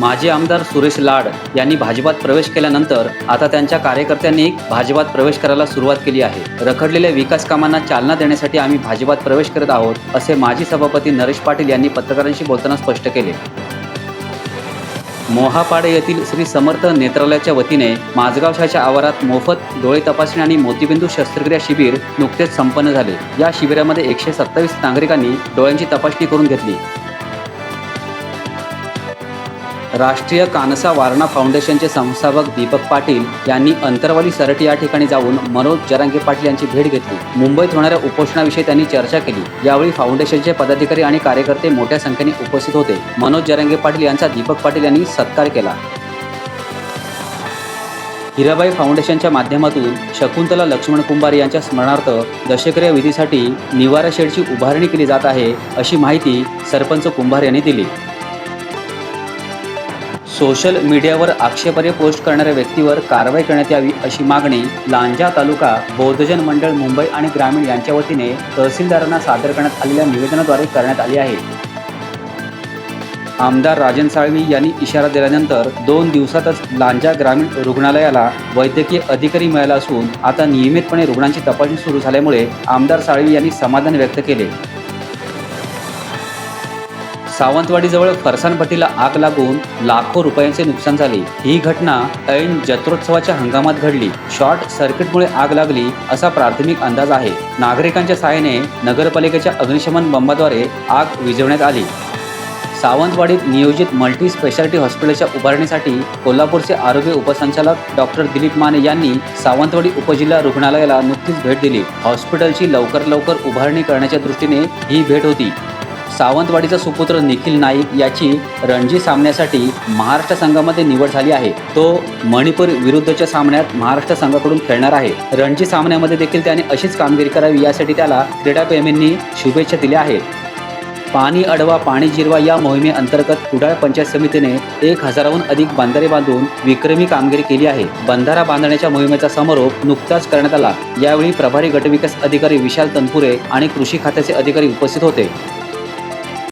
माजी आमदार सुरेश लाड यांनी भाजपात प्रवेश केल्यानंतर आता त्यांच्या कार्यकर्त्यांनी भाजपात प्रवेश करायला सुरुवात केली आहे. रखडलेल्या विकास कामांना चालना देण्यासाठी आम्ही भाजपात प्रवेश करत आहोत असे माजी सभापती नरेश पाटील यांनी पत्रकारांशी बोलताना स्पष्ट केले. मोहापाडे येथील श्री समर्थ नेत्रालयाच्या वतीने माझगावशाच्या आवारात मोफत डोळे तपासणी आणि मोतीबिंदू शस्त्रक्रिया शिबिर नुकतेच संपन्न झाले. या शिबिरामध्ये एकशे सत्तावीस नागरिकांनी डोळ्यांची तपासणी करून घेतली. राष्ट्रीय कानसा वारणा फाउंडेशनचे संस्थापक दीपक पाटील यांनी अंतरवाली सरटी या ठिकाणी जाऊन मनोज जरांगे पाटील यांची भेट घेतली. मुंबईत होणाऱ्या उपोषणाविषयी त्यांनी चर्चा केली. यावेळी फाउंडेशनचे पदाधिकारी आणि कार्यकर्ते मोठ्या संख्येने उपस्थित होते. मनोज जरांगे पाटील यांचा दीपक पाटील यांनी सत्कार केला. हिराबाई फाउंडेशनच्या माध्यमातून शकुंतला लक्ष्मण कुंभार यांच्या स्मरणार्थ दशक्रिया विधीसाठी निवारा शेडची उभारणी केली जात आहे अशी माहिती सरपंच कुंभार यांनी दिली. सोशल मीडियावर आक्षेपार्ह पोस्ट करणाऱ्या व्यक्तीवर कारवाई करण्यात यावी अशी मागणी लांजा तालुका बौद्धजन मंडळ मुंबई आणि ग्रामीण यांच्या वतीने तहसीलदारांना सादर करण्यात आलेल्या निवेदनाद्वारे करण्यात आली आहे. आमदार राजन साळवी यांनी इशारा दिल्यानंतर दोन दिवसातच लांजा ग्रामीण रुग्णालयाला वैद्यकीय अधिकारी मिळाला असून आता नियमितपणे रुग्णांची तपासणी सुरू झाल्यामुळे आमदार साळवी यांनी समाधान व्यक्त केले. सावंतवाडीजवळ फरसानपट्टीला आग लागून लाखो रुपयांचे नुकसान झाले. ही घटना ऐन जत्रोत्सवाच्या हंगामात घडली. शॉर्ट सर्किटमुळे आग लागली असा प्राथमिक अंदाज आहे. नागरिकांच्या सहाय्याने नगरपालिकेच्या अग्निशमन बंबाद्वारे आग विझवण्यात आली. सावंतवाडीत नियोजित मल्टी स्पेशालिटी हॉस्पिटलच्या उभारणीसाठी कोल्हापूरचे आरोग्य उपसंचालक डॉक्टर दिलीप माने यांनी सावंतवाडी उपजिल्हा रुग्णालयाला नुकतीच भेट दिली. हॉस्पिटलची लवकर लवकर उभारणी करण्याच्या दृष्टीने ही भेट होती. सावंतवाडीचा सुपुत्र निखिल नाईक याची रणजी सामन्यासाठी महाराष्ट्र संघामध्ये निवड झाली आहे. तो मणिपूर विरुद्धच्या सामन्यात महाराष्ट्र संघाकडून खेळणार आहे. रणजी सामन्यामध्ये देखील त्याने अशीच कामगिरी करावी यासाठी त्याला क्रीडाप्रेमींनी शुभेच्छा दिल्या आहेत. पाणी अडवा पाणी जिरवा या मोहिमेअंतर्गत कुडाळ पंचायत समितीने एक हजाराहून अधिक बंधारे बांधून विक्रमी कामगिरी केली आहे. बंधारा बांधण्याच्या मोहिमेचा समारोप नुकताच करण्यात आला. यावेळी प्रभारी गटविकास अधिकारी विशाल तनपुरे आणि कृषी खात्याचे अधिकारी उपस्थित होते.